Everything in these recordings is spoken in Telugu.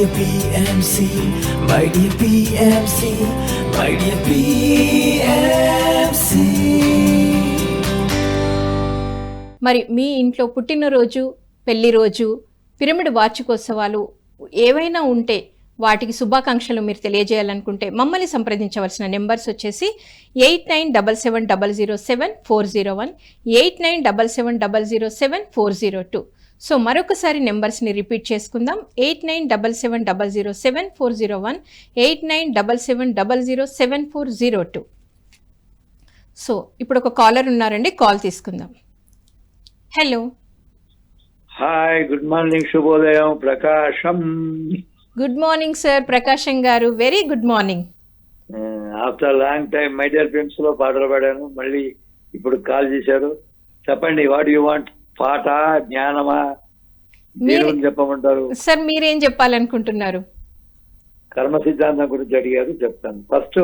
dear PMC, my dear PMC, my dear PMC. మరి మీ ఇంట్లో పుట్టినరోజు పెళ్ళి రోజు పిరమిడ్ వార్షికోత్సవాలు ఏవైనా ఉంటే వాటికి శుభాకాంక్షలు మీరు తెలియజేయాలనుకుంటే మమ్మల్ని సంప్రదించవలసిన నెంబర్స్ వచ్చేసి eight nine double seven double zero seven four zero one eight nine double seven double zero seven four zero two so మరొకసారి నెంబర్స్ని రిపీట్ చేసుకుందాం. Eight nine double seven double zero seven four zero one eight nine double seven double zero seven four zero two. So ఇప్పుడు ఒక కాలర్ ఉన్నారండి కాల్ తీసుకుందాం. హలో. హాయ్ గుడ్ మార్నింగ్ శుభోదయం Prakasam good morning sir Prakasam garu. Very good morning after long time my dear ఫ్రెండ్స్లో పాటలు పాడాను. మళ్ళీ ఇప్పుడు కాల్ చేశారు. చెప్పండి వాట్ యు వాంట్ పాట జ్ఞానమా? చెప్పమంటారు? సార్ మీరేం చెప్పాలనుకుంటున్నారు? కర్మ సిద్ధాంతం గురించి అడిగారు చెప్తాను. ఫస్ట్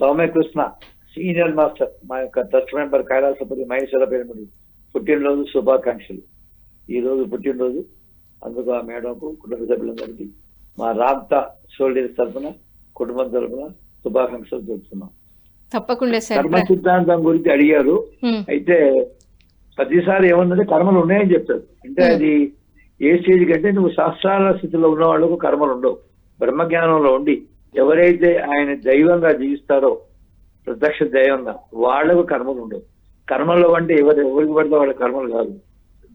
సౌమ్యకృష్ణ సీనియర్ మాస్టర్ మా యొక్క trust member Kailasapathi Maheshwara pyramid పుట్టినరోజు శుభాకాంక్షలు. ఈ రోజు పుట్టినరోజు. అందుకు ఆ మేడంకు కుటుంబ సభ్యులందరికీ మా రామ్తా సోల్డర్స్ తరఫున కుటుంబం తరఫున శుభాకాంక్షలు చెప్తున్నాం తప్పకుండా సార్. కర్మ సిద్ధాంతం గురించి అడిగారు. అయితే ప్రతిసారి ఏముందంటే కర్మలు ఉన్నాయని చెప్తారు అంటే Hmm. అది ఏ స్టేజ్ కంటే నువ్వు శాస్త్రాల స్థితిలో ఉన్న వాళ్ళకు కర్మలు ఉండవు. బ్రహ్మజ్ఞానంలో ఉండి ఎవరైతే ఆయన దైవంగా జీవిస్తారో ప్రత్యక్ష దైవంగా వాళ్ళకు కర్మలు ఉండవు. కర్మలు అంటే ఎవరు ఎవరికి పడితే వాళ్ళ కర్మలు కాదు.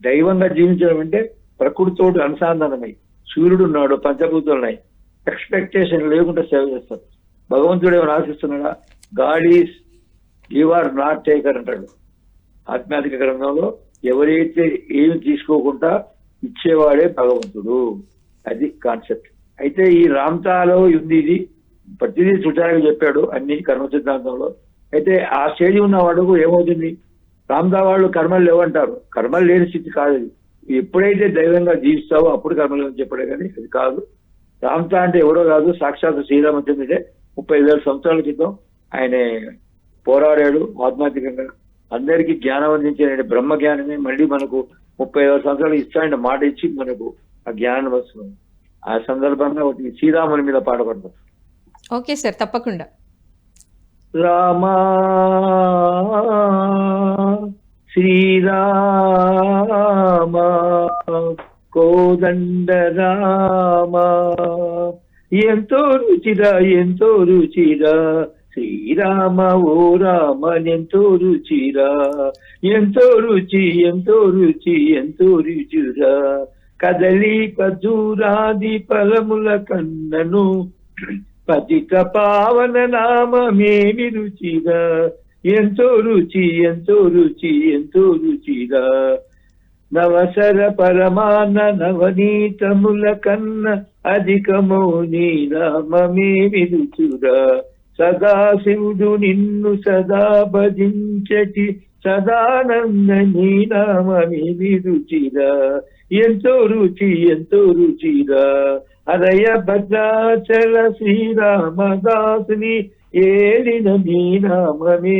దైవంగా జీవించడం అంటే ప్రకృతితోటి అనుసంధానమై సూర్యుడు ఉన్నాడు పంచభూతాలు ఉన్నాయి. ఎక్స్పెక్టేషన్ లేకుండా సేవ చేస్తారు భగవంతుడు ఏమైనా ఆశిస్తున్నాడా? God is you are not taker అంటాడు. ఆధ్యాత్మిక గ్రంథంలో ఎవరైతే ఏమి తీసుకోకుండా ఇచ్చేవాడే భగవంతుడు. అది కాన్సెప్ట్. అయితే ఈ రామ్తాలో ఉంది ఇది. ప్రతిదీ చుట్టానికి చెప్పాడు అన్ని కర్మ సిద్ధాంతంలో. అయితే ఆ స్టేజ్ ఉన్న వాడుకు ఏమవుతుంది? రామ్దా వాళ్ళు కర్మలు లేవంటారు. కర్మలు లేని స్థితి కాదు ఎప్పుడైతే దైవంగా జీవిస్తావో అప్పుడు కర్మలు అని చెప్పాడు కానీ అది కాదు. రామ్తా అంటే ఎవరో కాదు. సాక్షాత్ శ్రీరామచంద్రుడే. ముప్పై వేల సంవత్సరాల క్రితం ఆయన పోరాడాడు. ఆధ్యాత్మికంగా అందరికీ జ్ఞానం అందించిన బ్రహ్మ జ్ఞానమే మళ్ళీ మనకు ముప్పై వేల సంవత్సరాలు ఇస్తాయని మాట ఇచ్చి మనకు ఆ జ్ఞానం వస్తుంది. ఆ సందర్భంగా ఒకటి శ్రీరాముని మీద పాట పడతాం ఓకే సార్ తప్పకుండా. రామా శ్రీరామ కోదండ రామ. ఎంతో రుచిరా ఎంతో రుచిరా శ్రీరామ ఓ రామ ఎంతో రుచిరా ఎంతో రుచి ఎంతో రుచి ఎంతో రుచిరా కదలి ఖజూరాది ఫలముల కన్నను పతిత పావన నామేమి రుచిరా ఎంతో రుచి ఎంతో రుచి ఎంతో రుచిరా నవసర పరమాన నవనీతముల కన్న అధికమో నీ నామమేమి రుచురా సదాశివుడు నిన్ను సదా భజించటి సదానంద నీ నామమేమి రుచిరా ఎంతో రుచి ఎంతో రుచిరా. అరయ భద్రాచల శ్రీరామదాసుని ఏలిన నీ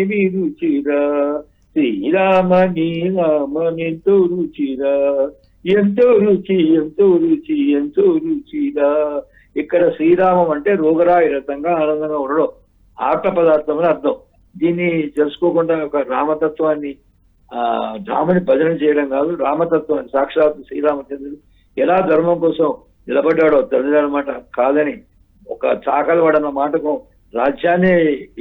విరుచిరా. రుచిరా శ్రీరామ నీనామెంతో రుచిరా. ఎంతో రుచి ఎంతో రుచి ఎంతో రుచిరా. ఇక్కడ శ్రీరామం అంటే రోగరాయి రతంగా ఆనందంగా ఉండడం. ఆట పదార్థం అని అర్థం. దీన్ని తెలుసుకోకుండా ఒక రామతత్వాన్ని ఆ రాముని భజన చేయడం కాదు రామతత్వాన్ని సాక్షాత్ శ్రీరామచంద్రుడు ఎలా ధర్మం కోసం నిలబడ్డాడో తండ్రి అనమాట కాదని ఒక చాకలవాడన్న మాటకు రాజ్యాన్ని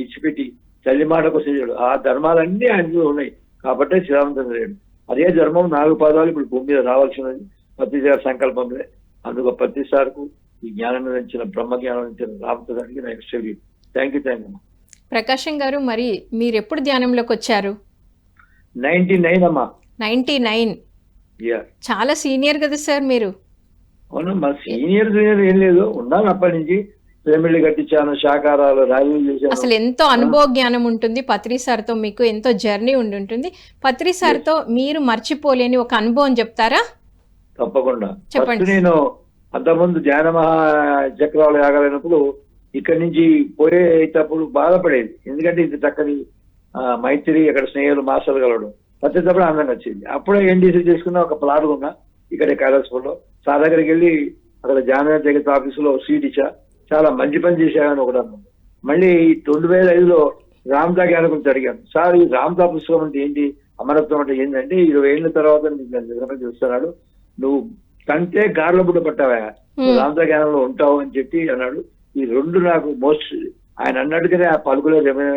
ఇచ్చిపెట్టి తల్లి మాట కోసం ఆ ధర్మాలన్నీ ఆయనలో ఉన్నాయి. కాబట్టే శ్రీరామచంద్రుడు అదే ధర్మం నాలుగు పాదాలు ఇప్పుడు భూమి మీద రావాల్సినది. పత్తి సంకల్పంలో. అందుకు పత్తిసార్కు ఈ జ్ఞానం ఇచ్చిన బ్రహ్మ జ్ఞానం ఇచ్చిన రామచంద్రుడికి నా ఎక్స్ట్రీ thank you thank you Prakasam garu మరి మీరు ఎప్పుడు ధ్యానంలోకి వచ్చారు నైన్టీ నైన్ అమ్మా. నైంటీ నైన్ చాలా సీనియర్ కదా సార్ మీరు. అవును మా సీనియర్ జూనియర్ ఏం లేదు. ఉన్నాను అప్పటి నుంచి. పిరమిడ్లు కట్టించాను శాకారాలు ర్యాలీలు చేశాను. అసలు ఎంతో అనుభవ జ్ఞానం ఉంటుంది. పత్రి సార్తో మీకు ఎంతో జర్నీ ఉండి ఉంటుంది. పత్రి సార్తో మీరు మర్చిపోలేని ఒక అనుభవం చెప్తారా? తప్పకుండా. చెప్పండి. నేను అంతకుముందు ధ్యాన మహా చక్రాలు యాగలైనప్పుడు ఇక్కడి నుంచి పోయేటప్పుడు బాధపడేది. ఎందుకంటే ఇది చక్కని మైత్రి అక్కడ స్నేహితులు మాస్టర్లు కలవడం. వచ్చేటప్పుడు ఆనందంగా వచ్చింది. అప్పుడే ఎన్డీసీ చేసుకున్న ఒక ప్లాట్ ఉన్నా ఇక్కడ కైలాసపూర్లో. సార్ దగ్గరికి వెళ్ళి అక్కడ జానవ జగత్ ఆఫీసులో సీట్ ఇచ్చా. చాలా మంచి పని చేశానని ఒకటి అన్నాను మళ్ళీ రెండు వేల ఐదులో రామ్దా జ్ఞానం గురించి అడిగాను. సార్ ఈ రామ్దా పుస్తకం అంటే ఏంటి? అమరత్వం అంటే ఏంటంటే ఇరవై ఏళ్ళ తర్వాత నేను చూస్తున్నాడు. నువ్వు కంటే గార్ల బుడ్డ పట్టావా? రామ్దా జ్ఞానంలో ఉంటావు అని చెప్పి అన్నాడు. ఈ రెండు నాకు మోస్ట్ ఆయన అన్నట్టుగానే ఆ పలుకులో ఏమైనా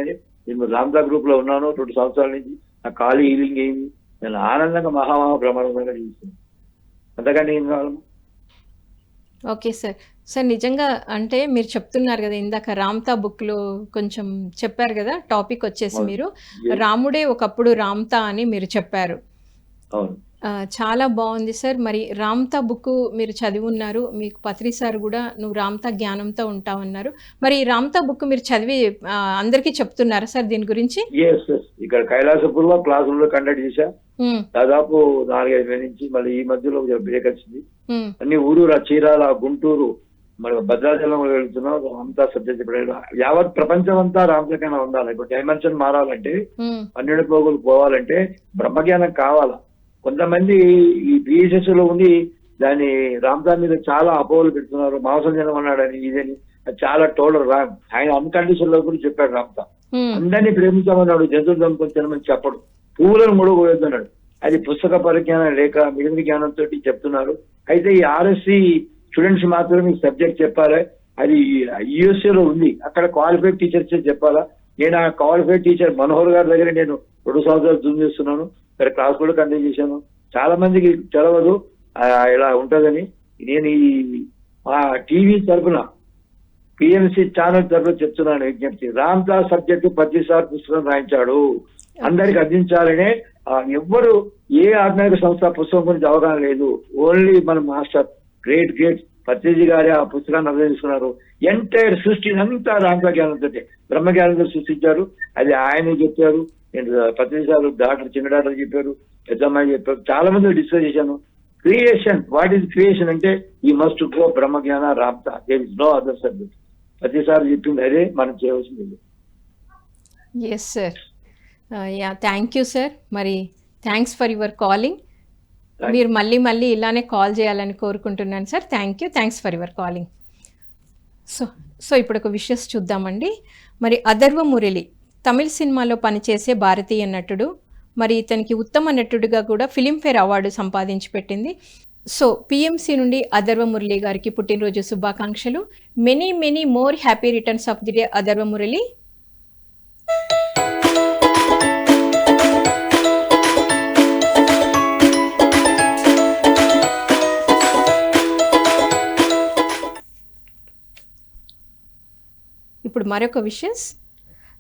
నేను రామ్దా గ్రూప్లో ఉన్నాను రెండు సంవత్సరాల నుంచి. నా ఖాళీ హీలింగ్ అయింది నేను ఆనందంగా మహామహా ప్రమాణంగా జీవిస్తున్నాను. అంతకంటే ఏం కావాలి? Okay sir. సార్ నిజంగా అంటే మీరు చెప్తున్నారు కదా ఇందాక రామ్తా బుక్లో కొంచెం చెప్పారు కదా టాపిక్ వచ్చేసి. మీరు. రాముడే ఒకప్పుడు రామ్తా అని మీరు చెప్పారు. అవును. ఆ, చాలా బాగుంది సార్. మరి రామ్తా బుక్ మీరు చదివి ఉన్నారు. మీకు పత్రి సార్ కూడా నువ్వు రామ్తా జ్ఞానంతో ఉంటావన్నారు. మరి ఈ రామ్తా బుక్ మీరు చదివి అందరికీ చెప్తున్నారా సార్ దీని గురించి? ఎస్ ఎస్ ఇక్కడ కైలాసపూర్లో క్లాసుల్లో కండక్ట్ చేశా. దాదాపు నాలుగైదు వేల నుంచి మళ్ళీ ఈ మధ్యలో బ్రేక్ వచ్చింది. అన్ని ఊరూరు చీరాల గుంటూరు మరి భద్రాచలం వెళ్తున్నాం. అంతా సబ్జెక్ట్ ఇప్పుడు యావత్ ప్రపంచం అంతా రామచకైనా ఉండాలి. ఇప్పుడు డైమెన్షన్ మారాలంటే పన్నెండు పోగులు పోవాలంటే బ్రహ్మజ్ఞానం కావాలా? కొంతమంది ఈ బిఎస్ఎస్లో ఉండి దాని రామ్దాన్ మీద చాలా అపోహలు పెడుతున్నారు మాంసం జనం అన్నాడని ఇదని అది చాలా టోటల్ రాంగ్. ఆయన అన్కండిషన్లో కూడా చెప్పాడు రామ్దా ఉమ్, అందరినీ ప్రేమించామన్నాడు జంతువులు చంపుకొని తినమని చెప్పడు. పువ్వులను ముడుగు వేస్తున్నాడు అది పుస్తక పరిజ్ఞానం లేక మిగిలిన జ్ఞానంతో చెప్తున్నారు. అయితే ఈ ఆర్ఎస్సి స్టూడెంట్స్ మాత్రమే ఈ సబ్జెక్ట్ చెప్పాలి. అది యుఎస్ఏ లో ఉంది. అక్కడ క్వాలిఫైడ్ టీచర్స్ చెప్పాలా? నేను ఆ క్వాలిఫైడ్ టీచర్ మనోహర్ గారి దగ్గర నేను రెండు సంవత్సరాలు జూమ్ చేస్తున్నాను. ఇక్కడ క్లాస్ కూడా కండక్ట్ చేశాను. చాలా మందికి తెలవదు ఇలా ఉంటదని. నేను ఈ ఆ టీవీ తరపున పిఎంసి ఛానల్ తరఫున చెప్తున్నాను విజ్ఞప్తి. రామ్ దాస్ సబ్జెక్టు ప్రతిసారి పుస్తకం రాయించాడు. అందరికి అందించాలనే ఎవ్వరు ఏ ఆధ్యాత్మిక సంస్థ పుస్తకం గురించి అవగాహన లేదు. ఓన్లీ మన మాస్టర్ గ్రేట్ గ్రేట్ పత్రిజీ గారి ఆ పుస్తకాన్ని అర్థం ఎంటైర్ సృష్టిని అంతా రామ్కా బ్రహ్మ బ్రహ్మజ్ఞానంతో సృష్టించారు. అది ఆయన చెప్పారు. గారు డాక్టర్ చిన్న డాక్టర్ చెప్పారు పెద్దమ్మాయి చెప్పారు చాలా మంది డిస్కస్ చేశాను. క్రియేషన్ వాట్ ఈస్ క్రియేషన్ అంటే ఈ మస్ట్ గో బ్రహ్మజ్ఞాన Ramtha there is no other subject ప్రతిసారి చెప్పింది అదే మనం చేయవలసింది yes sir yeah thank you sir మరి థ్యాంక్స్ ఫర్ యువర్ కాలింగ్ మీరు మళ్ళీ మళ్ళీ ఇలానే కాల్ చేయాలని కోరుకుంటున్నాను sir thank you thanks for your calling so so ఇప్పుడు ఒక విషయస్ చూద్దామండి. మరి అథర్వ మురళి తమిళ సినిమాలో పనిచేసే భారతీయ నటుడు మరి ఇతనికి ఉత్తమ నటుడిగా కూడా ఫిలింఫేర్ అవార్డు సంపాదించి పెట్టింది. సో పిఎంసి నుండి అదర్వ మురళి గారికి పుట్టినరోజు శుభాకాంక్షలు. Many many more happy returns of the day అదర్వ Murali. ఇప్పుడు మరొక విషయస్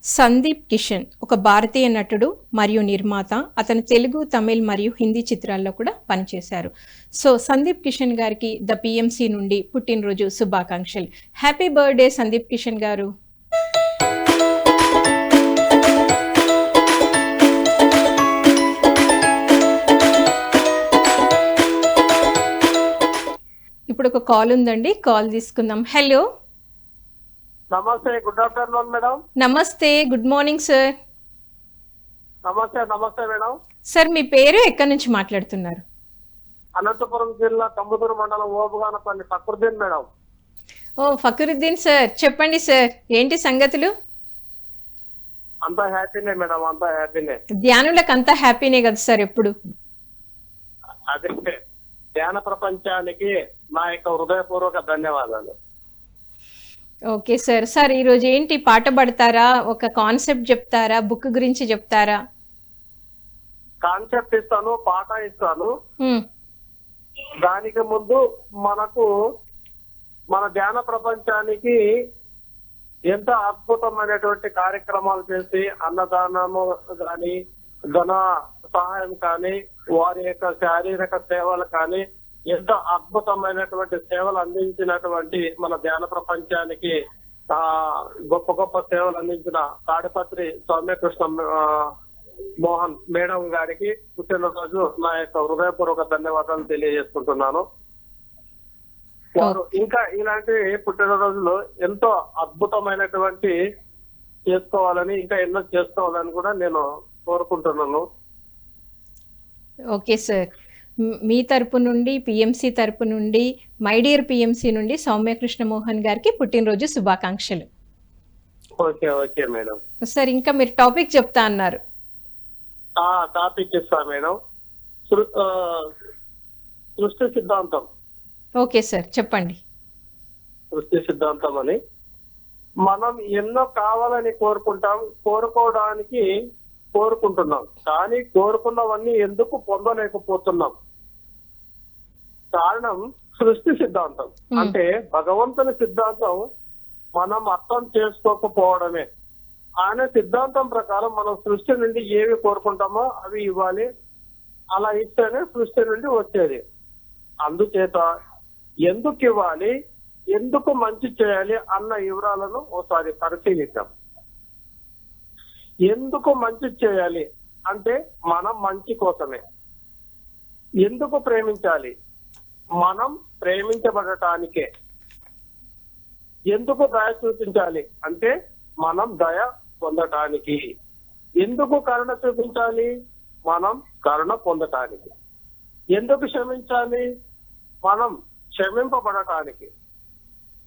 సందీప్ కిషన్ ఒక భారతీయ నటుడు మరియు నిర్మాత. అతను తెలుగు తమిళ్ మరియు హిందీ చిత్రాల్లో కూడా పనిచేశారు. సో సందీప్ కిషన్ గారికి ద పిఎంసి నుండి పుట్టినరోజు శుభాకాంక్షలు. హ్యాపీ బర్త్డే సందీప్ కిషన్ గారు. ఇప్పుడు ఒక కాల్ ఉందండి. కాల్ తీసుకుందాం. హలో. నమస్తే గుడ్ ఆఫ్టర్నూన్ మేడం. నమస్తే గుడ్ మార్నింగ్ సార్. నమస్తే నమస్తే మేడం. సార్ మీ పేరు ఎక్కడి నుంచి మాట్లాడుతున్నారు? అనంతపురం జిల్లా కంబుదూరు మండలం ఓబుగానపల్లి ఫక్రుద్దీన్ మేడం. ఓ ఫకరుద్దీన్ సార్. చెప్పండి సార్. ఏంటి సంగతులు? అంతా హ్యాపీనే మేడం అంతా హ్యాపీనే. ధ్యానులకు అంతా హ్యాపీనే కదా సార్ ఎప్పుడు? అదే ధ్యాన ప్రపంచానికి నా యొక్క హృదయపూర్వక ధన్యవాదాలు. Okay sir. సార్ ఈరోజు ఏంటి? పాట పడతారా? ఒక కాన్సెప్ట్ చెప్తారా? బుక్ గురించి చెప్తారా? కాన్సెప్ట్ ఇస్తాను పాట ఇస్తాను. దానికి ముందు మనకు మన ధ్యాన ప్రపంచానికి ఎంత అద్భుతమైనటువంటి కార్యక్రమాలు చేసి అన్నదానము కానీ ధన సహాయం కానీ వారి యొక్క శారీరక సేవలు కానీ ఎంత అద్భుతమైనటువంటి సేవలు అందించినటువంటి మన ధ్యాన ప్రపంచానికి ఆ గొప్ప గొప్ప సేవలు అందించిన తాడిపత్రి సౌమ్యకృష్ణ మోహన్ మేడం గారికి పుట్టినరోజు నా యొక్క హృదయపూర్వక ధన్యవాదాలు తెలియజేసుకుంటున్నాను. వారు ఇంకా ఇలాంటి పుట్టినరోజులు ఎంతో అద్భుతమైనటువంటి చేసుకోవాలని ఇంకా ఎన్నో చేసుకోవాలని కూడా నేను కోరుకుంటున్నాను. Okay sir. మ్, తరపు నుండి పిఎంసి తరపు నుండి మై డియర్ పిఎంసి నుండి సౌమ్య కృష్ణమోహన్ గారికి పుట్టినరోజు శుభాకాంక్షలు. Okay okay madam. సార్ ఇంకా మీరు టాపిక్ చెప్తా అన్నారు. టాపిక్ ఇస్తా మేడం. సృష్టి సిద్ధాంతం. ఓకే సార్ చెప్పండి. సృష్టి సిద్ధాంతం అని. మనం ఎన్నో కావాలని కోరుకుంటాం కోరుకోవడానికి కోరుకుంటున్నాం. కానీ కోరుకున్నవన్నీ ఎందుకు పొందలేకపోతున్నాం? కారణం సృష్టి సిద్ధాంతం. అంటే భగవంతుని సిద్ధాంతం మనం అర్థం చేసుకోకపోవడమే. ఆయన సిద్ధాంతం ప్రకారం మనం సృష్టి నుండి ఏవి కోరుకుంటామో అవి ఇవ్వాలి. అలా ఇస్తేనే సృష్టి నుండి వచ్చేది. అందుచేత ఎందుకు ఇవ్వాలి ఎందుకు మంచి చేయాలి అన్న వివరాలను ఒకసారి పరిశీలిద్దాం. ఎందుకు మంచి చేయాలి అంటే మనం మంచి కోసమే. ఎందుకు ప్రేమించాలి? మనం ప్రేమించబడటానికే. ఎందుకు దయ చూపించాలి? అంటే మనం దయ పొందటానికి. ఎందుకు కరుణ చూపించాలి? మనం కరుణ పొందటానికి. ఎందుకు క్షమించాలి? మనం క్షమింపబడటానికి.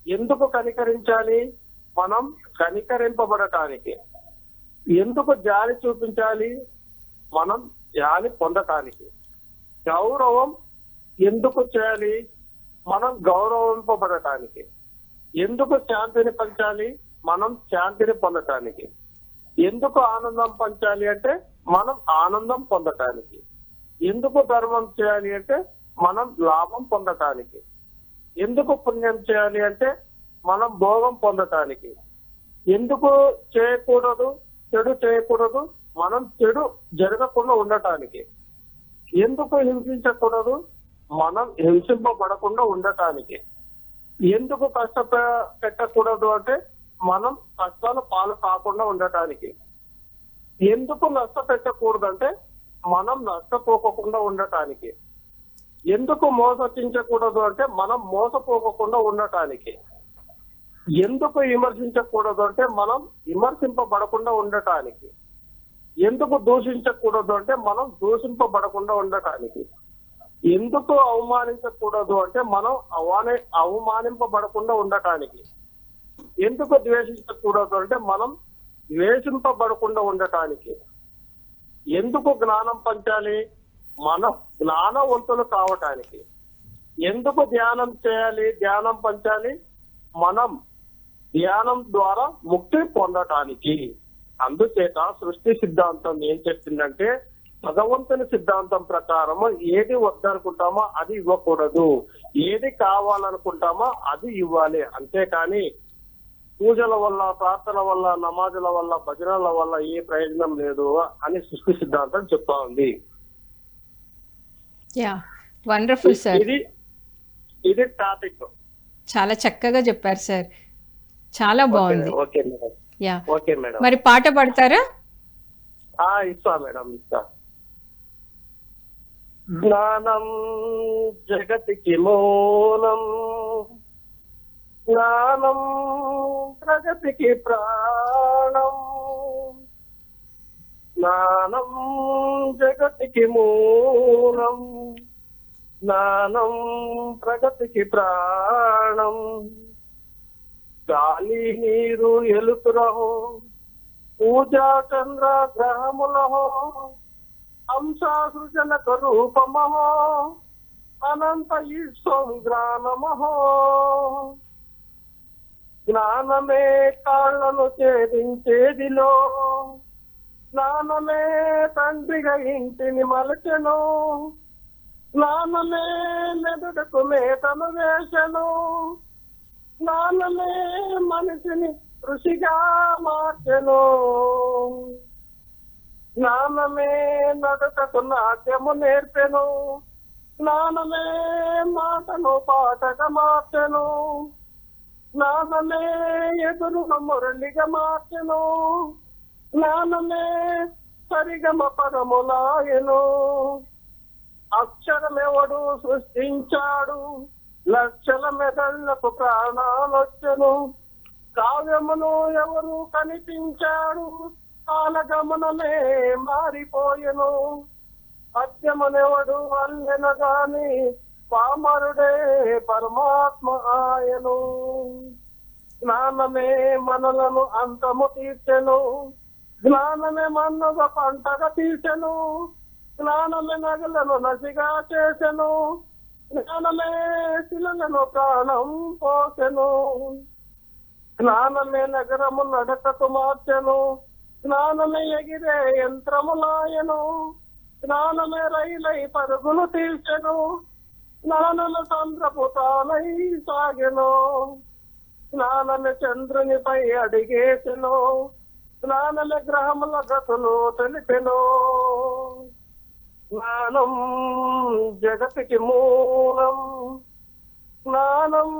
ఎందుకు కనికరించాలి? మనం కనికరింపబడటానికి. ఎందుకు జాలి చూపించాలి? మనం జాలి పొందటానికి. గౌరవం ఎందుకు చేయాలి? మనం గౌరవింపబడటానికి. ఎందుకు శాంతిని పంచాలి? మనం శాంతిని పొందటానికి. ఎందుకు ఆనందం పంచాలి అంటే మనం ఆనందం పొందటానికి. ఎందుకు ధర్మం చేయాలి అంటే మనం లాభం పొందటానికి. ఎందుకు పుణ్యం చేయాలి అంటే మనం భోగం పొందటానికి. ఎందుకు చేయకూడదు? చెడు చేయకూడదు? మనం చెడు జరగకుండా ఉండటానికి. ఎందుకు హింసించకూడదు? మనం హింసింపబడకుండా ఉండటానికి. ఎందుకు కష్ట పెట్టకూడదు అంటే మనం కష్టాలు పాలు కాకుండా ఉండటానికి. ఎందుకు నష్టపెట్టకూడదు అంటే మనం నష్టపోకుండా ఉండటానికి. ఎందుకు మోసించకూడదు అంటే మనం మోసపోకుండా ఉండటానికి. ఎందుకు విమర్శించకూడదు అంటే మనం విమర్శింపబడకుండా ఉండటానికి. ఎందుకు దూషించకూడదు అంటే మనం దూషింపబడకుండా ఉండటానికి. ఎందుకు అవమానించకూడదు అంటే మనం అవమాని అవమానింపబడకుండా ఉండటానికి. ఎందుకు ద్వేషించకూడదు అంటే మనం ద్వేషింపబడకుండా ఉండటానికి. ఎందుకు జ్ఞానం పంచాలి? మనం జ్ఞానవంతులు కావటానికి. ఎందుకు ధ్యానం చేయాలి? ధ్యానం పంచాలి? మనం ధ్యానం ద్వారా ముక్తి పొందటానికి. అందుచేత సృష్టి సిద్ధాంతం ఏం చెప్పిందంటే భగవంతుని సిద్ధాంతం ప్రకారం ఏది వద్దనుకుంటామో అది ఇవ్వకూడదు. ఏది కావాలనుకుంటామో అది ఇవ్వాలి. అంతేకాని పూజల వల్ల ప్రార్థన వల్ల నమాజుల వల్ల భజనల వల్ల ఏ ప్రయోజనం లేదు అని సృష్టి సిద్ధాంతం చెప్తా ఉంది. Yeah wonderful sir. ఇది ఇది టాపిక్. చాలా చక్కగా చెప్పారు సార్. చాలా బాగుంది. Okay madam. Yeah. Okay madam. మరి పాట పాడతారా? ఆ ఇస్తా మేడం ఇస్తా. జ్ఞానం జగతికి మూలం జ్ఞానం ప్రగతికి ప్రాణం. జ్ఞానం జగతికి మూలం జ్ఞానం ప్రగతికి ప్రాణం. గాలి నీరు ఎలుతురహో పూజా చంద్ర గ్రహములహో అంశాసృజన రూపమహో అనంత ఈశ్వం జ్ఞానమహో. జ్ఞానమే కాళ్ళను ఛేదించేదిలో జ్ఞానమే తండ్రిగా ఇంటిని మలచెను జ్ఞానమే మెదడుకు మేతను వేసెను జ్ఞానమే మనిషిని ఋషిగా మార్చెను. జ్ఞానమే నడకకు నాట్యము నేర్పెను. జ్ఞానమే మాటను పాటగా మార్చెను. జ్ఞానమే ఎదురున మురళిగా మార్చెను. జ్ఞానమే సరిగమ పరములాయను అక్షరమెవడు సృష్టించాడు? లక్షల మెదళ్ళకు ప్రాణాలొచ్చెను. కావ్యమును ఎవరు కనిపించాడు? కాలగమనమే మారిపోయెను. సత్యమనేవడు అల్లెనగాని పామరుడే పరమాత్మ ఆయను. జ్ఞానమే మనలను అంతము తీర్చెను. జ్ఞానమే మన్నగ పంటగా తీర్చెను. జ్ఞానమే నగలను నసిగా చేసెను. జ్ఞానమే శిలలను ప్రాణం పోసెను. జ్ఞానమే నగరము నడకకు మార్చెను. జ్ఞానమే ఎగిరే యంత్రములాయను. జ్ఞానమే రైలై పరుగులు తీర్చను. జ్ఞానమే చంద్రపు తానై సాగెను. జ్ఞానమే చంద్రునిపై అడిగేసెను. జ్ఞానమే గ్రహముల గతులు తెలిపెను. జ్ఞానం జగతికి మూలం. జ్ఞానం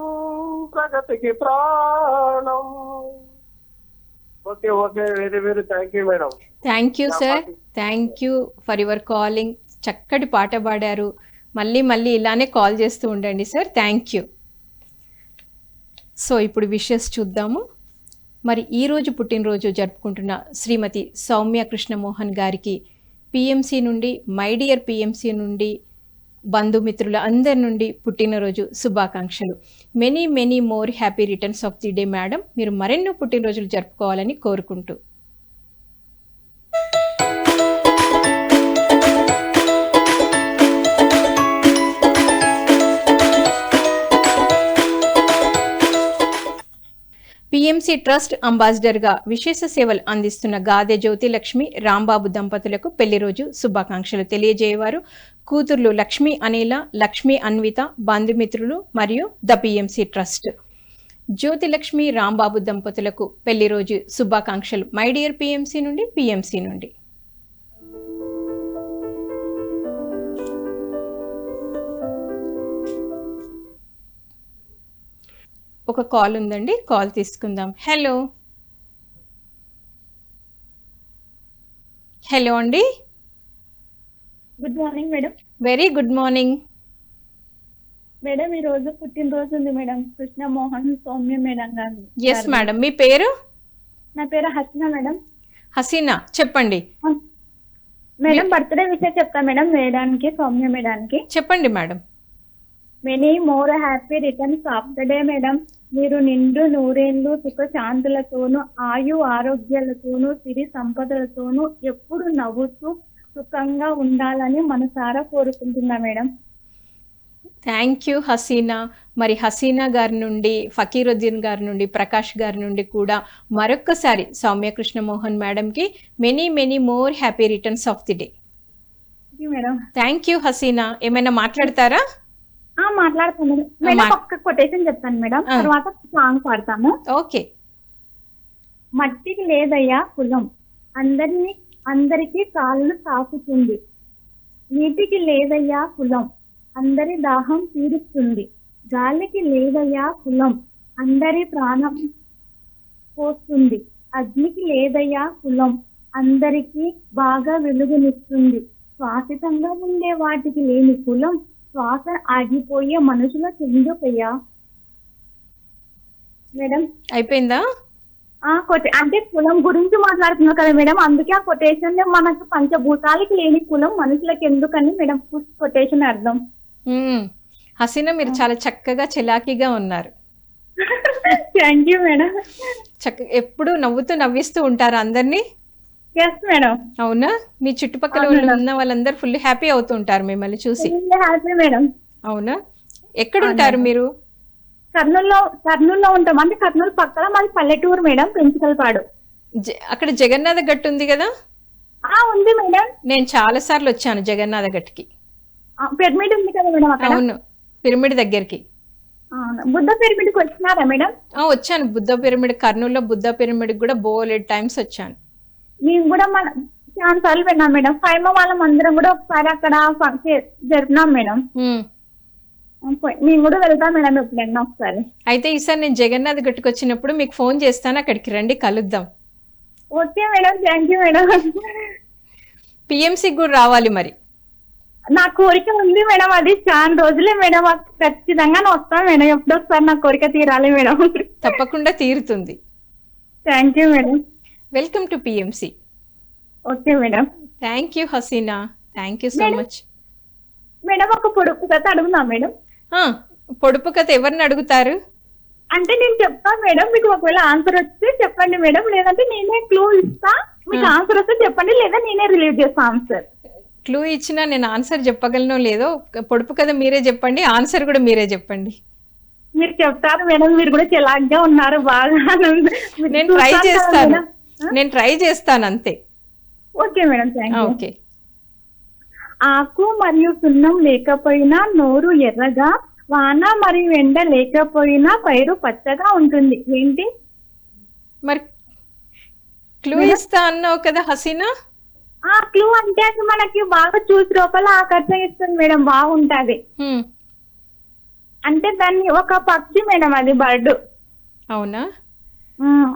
ప్రగతికి ప్రాణం. Okay okay very very thank you madam. Thank you sir. Thank you for your calling. చక్కటి పాట పాడారు. మళ్ళీ మళ్ళీ ఇలానే కాల్ చేస్తూ ఉండండి సార్. Thank you. సో ఇప్పుడు విషెస్ చూద్దాము. మరి ఈరోజు పుట్టినరోజు జరుపుకుంటున్న శ్రీమతి సౌమ్య కృష్ణమోహన్ గారికి పిఎంసి నుండి మై డియర్ పిఎంసి నుండి బంధుమిత్రుల అందరి నుండి పుట్టినరోజు శుభాకాంక్షలు. Many many more happy returns of the day madam మీరు మరెన్నో పుట్టినరోజులు జరుపుకోవాలని కోరుకుంటూ. పిఎంసి ట్రస్ట్ అంబాసిడర్గా విశేష సేవలు అందిస్తున్న గాదె జ్యోతిలక్ష్మి రాంబాబు దంపతులకు పెళ్ళి రోజు శుభాకాంక్షలు తెలియజేయవారు. కూతుర్లు లక్ష్మి అనిల లక్ష్మి అన్విత బంధుమిత్రులు మరియు the PMC trust. Jyothilakshmi Rambabu దంపతులకు పెళ్ళి రోజు శుభాకాంక్షలు. మై డియర్ పిఎంసి నుండి పిఎంసి నుండి. ఒక కాల్ ఉందండి కాల్ తీసుకుందాం. హలో. హలో అండి. Good morning madam. Very good morning. Madam ఈ రోజు పుట్టినరోజు ఉంది madam. Krishnamohan Soumya madam garu. Yes madam మీ పేరు? నా పేరు హసన మేడం. హసీనా చెప్పండి. మేడం బర్త్డే విషయం చెప్తా మేడం మేడానికి సౌమ్య మేడానికి. చెప్పండి madam many more happy returns of the day madam మీరు నిండు నూరేళ్ళు సుఖ శాంతులతోనూ ఆయు ఆరోగ్యాలతోనూ సిరి సంపదలతోనూ ఎప్పుడు నవ్వుతూ సుఖంగా ఉండాలని మనసారా కోరుకుంటున్నా మేడం. థ్యాంక్ యూ హసీనా మరి హసీనా గారి నుండి ఫకీరుద్దీన్ గారి నుండి ప్రకాష్ గారి నుండి కూడా మరొక్కసారి సౌమ్య కృష్ణమోహన్ మేడంకి many many more happy returns of the day madam thank you Haseena ఏమైనా మాట్లాడతారా? మాట్లాడతాను మేడం. మేడం ఒక్క కొటేషన్ చెప్తాను మేడం. తర్వాత సాంగ్ పాడతాము. ఓకే. మట్టికి లేదయ్యా కులం. అందరినీ అందరికీ కాళ్ళు తాకుతుంది నీటికి లేదయ్యా కులం. అందరి దాహం తీరుస్తుంది. గాలికి లేదయ్యా కులం. అందరి ప్రాణం పోస్తుంది. అగ్నికి లేదయ్యా కులం. అందరికీ బాగా వెలుగునిస్తుంది శ్వాసితంగా ఉండే వాటికి లేని కులం శ్వాస ఆగిపోయే మనుషులకు ఎందుకయ్యా మేడం? అయిపోయిందా? ఆ కొటే అంటే కులం గురించి మాట్లాడుతున్నారు కదా మేడం అందుకే ఆ కొటేషన్ మనకు పంచభూతాలకి లేని కులం మనుషులకు ఎందుకని మేడం కొటేషన్ అర్థం. హసీనా మీరు చాలా చక్కగా చిలాకీగా ఉన్నారు. Thank you madam. చక్క ఎప్పుడు నవ్వుతూ నవ్విస్తూ ఉంటారు అందరినీ? మేడం అవునా? మీ చుట్టుపక్కల వాళ్ళు ఉన్న వాళ్ళందరూ ఫుల్ హ్యాపీ అవుతూ ఉంటారు మిమ్మల్ని చూసి. హ్యాపీ మేడం అవునా? ఎక్కడ ఉంటారు మీరు? కర్నూలులో కర్నూలులో ఉంటాం. అంటే కర్నూలు పక్కన మాది పల్లెటూరు మేడం పెంచుకలపాడు జ- అక్కడ జగన్నాథ గట్టు ఉంది కదా? ఆ ఉంది మేడం నేను చాలా సార్లు వచ్చాను జగన్నాథ గట్టుకి. పిరమిడ్ ఉంది కదా మేడం అవును పిరమిడ్ దగ్గరికి. బుద్ధ పిరమిడ్కి వచ్చినారా మేడం వచ్చాను. బుద్ధ పిరమిడ్ కర్నూలులో బుద్ధ పిరమిడ్ కూడా బోలెడ్ టైమ్స్ వచ్చాను. మేము కూడా మన చాలా సార్లు విన్నాం మేడం. ఫైవ్ వాళ్ళం అందరం కూడా ఒకసారి అక్కడ ఫంక్షన్ జరిపినాం మేడం. కూడా వెళ్తాం మేడం ఎప్పుడైనా ఒకసారి. అయితే ఈసారి నేను జగన్నాథ్ గట్టుకు వచ్చినప్పుడు మీకు ఫోన్ చేస్తాను అక్కడికి రండి కలుద్దాం. Okay madam thank you madam. పిఎంసీకి కూడా రావాలి మరి. నా కోరిక ఉంది మేడం అది చాలా రోజులే మేడం ఖచ్చితంగా నేను వస్తాను మేడం. ఎప్పుడో ఒకసారి నా కోరిక తీరాలి మేడం. తప్పకుండా తీరుతుంది. Thank you madam. Welcome to PMC okay madam thank you Haseena thank you so. Much madam ఒక పొడుపు కథ అడుగునా మేడం పొడుపు కథ ఎవరిని అడుగుతారు? అంటే నేను చెప్తాను మేడం మీకు ఒకవేళ ఆన్సర్ వస్తే చెప్పండి మేడం లేదంటే నేనే క్లూ ఇస్తా. మీకు. ఆన్సర్ వస్తే చెప్పండి లేదా నేనే రిలీవ్ చేస్తా ఆన్సర్ క్లూ ఇచ్చినా నేను ఆన్సర్ చెప్పగలనో లేదో పొడుపు కథ మీరే చెప్పండి ఆన్సర్ కూడా మీరే చెప్పండి. మీరు చెప్తారు మేడం మీరు కూడా చెలాగ్గా ఉన్నారు బాగా. నేను ట్రై చూస్తాను నేను ట్రై చేస్తాను అంతే. Okay madam okay. ఆకు మరియు సున్నం లేకపోయినా నోరు ఎర్రగా వాన మరియు ఎండ లేకపోయినా పైరు పచ్చగా ఉంటుంది. ఏంటి? మరి క్లూ ఇస్తా అన్నావు కదా హసీనా? ఆ క్లూ అంటే అది మనకి బాగా చూసి లోపల ఆకర్షిస్తుంది మేడం బాగుంటది. అంటే దాన్ని ఒక పక్షి మేడం అది బర్డ్. అవునా?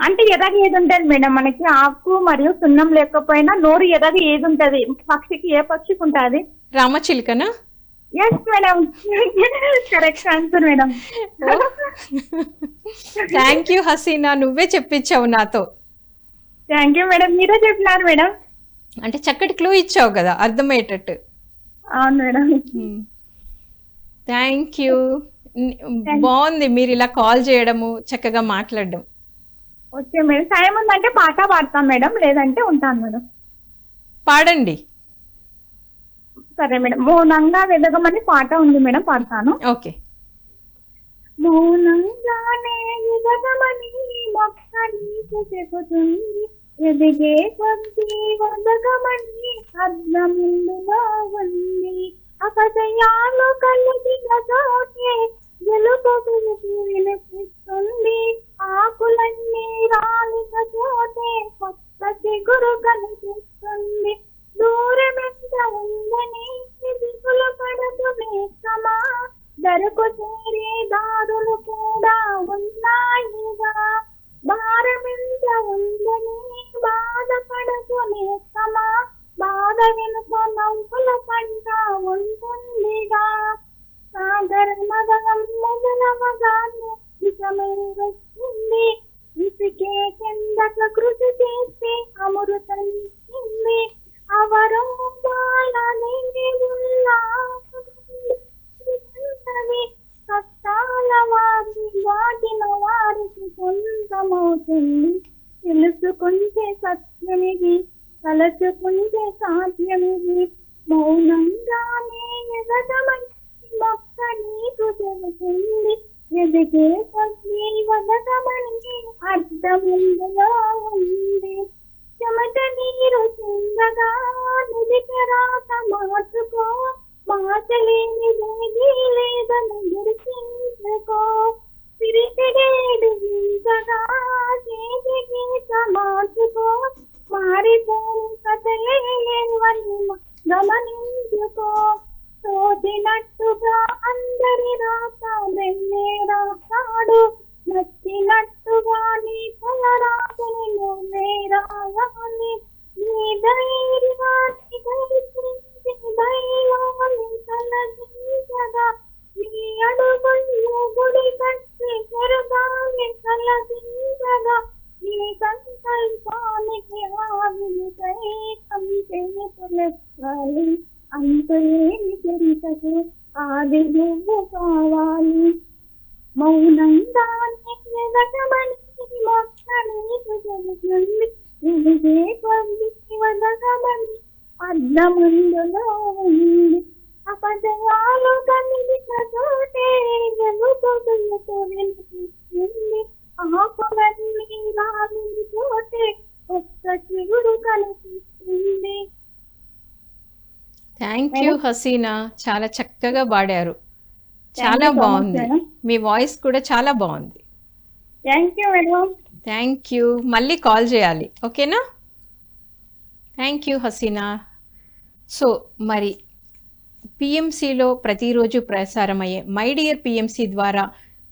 అంటే ఎర్రగా ఏది ఉంటది మేడం? మనకి ఆకు మరియు సున్నం లేకపోయినా నోరు ఎర్రగా ఏది ఉంటది? పక్షికి ఏ పక్షికి ఉంటది? రామచిలుకనా? Yes madam. Correct answer madam. Thank you Haseena నువ్వే చెప్పించావు నాతో. Thank you madam. మీరే చెప్పినారు మేడం. అంటే చక్కటి క్లూ ఇచ్చావు కదా అర్థమయ్యేటట్టు. అవును మేడం. థ్యాంక్ యూ బాగుంది మీరు ఇలా కాల్ చేయడము చక్కగా మాట్లాడడం. Okay madam. టైం ఉందంటే పాట పాడతాం మేడం లేదంటే ఉంటాను మేడం. పాడండి. సరే మేడం. మౌనంగా వెదగమని పాట ఉంది మేడం పాడతాను. ఓకే. మౌనంగానే ఎదగమని మొక్క నీకు చెబుతుంది ఎదిగే కొద్ది వదగమని అర్థముందులో ఉంది. అపజయాలు కలిగిన చోటే గెలుపు పిలుపు వినిపిస్తుంది ఆకులన్నీ రాలిన చోటే కొత్త చిగురు కనిపిస్తుంది. దూరమెంత ఉందని దిగులు పడదు మేకమా దరకు చేరే దారులు కూడా ఉన్నాయిగా. భారమెంత ఉందని హసీనా చాలా చక్కగా పాడారు. చాలా బాగుంది. మీ వాయిస్ కూడా చాలా బాగుంది. Thank you madam thank you మళ్ళీ కాల్ చేయాలి. ఓకేనా? Thank you Hasina. సో మరి పిఎంసిలో ప్రతిరోజు ప్రసారమయ్యే మై డియర్ పిఎంసి ద్వారా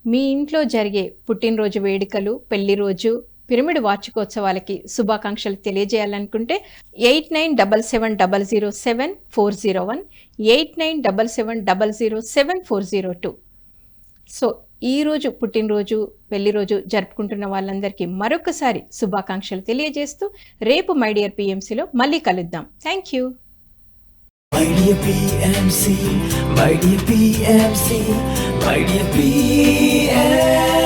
మీ ఇంట్లో జరిగే పుట్టినరోజు వేడుకలు పెళ్ళి రోజు పిరమిడ్ వార్షికోత్సవాలకి శుభాకాంక్షలు తెలియజేయాలనుకుంటే eight nine double seven double zero seven four zero one eight nine double seven double zero seven four zero two so ఈరోజు పుట్టినరోజు పెళ్ళి రోజు జరుపుకుంటున్న వాళ్ళందరికీ మరొకసారి శుభాకాంక్షలు తెలియజేస్తూ రేపు మై డియర్ మళ్ళీ కలుద్దాం thank you My dear PMC, my dear PMC, my dear PMC.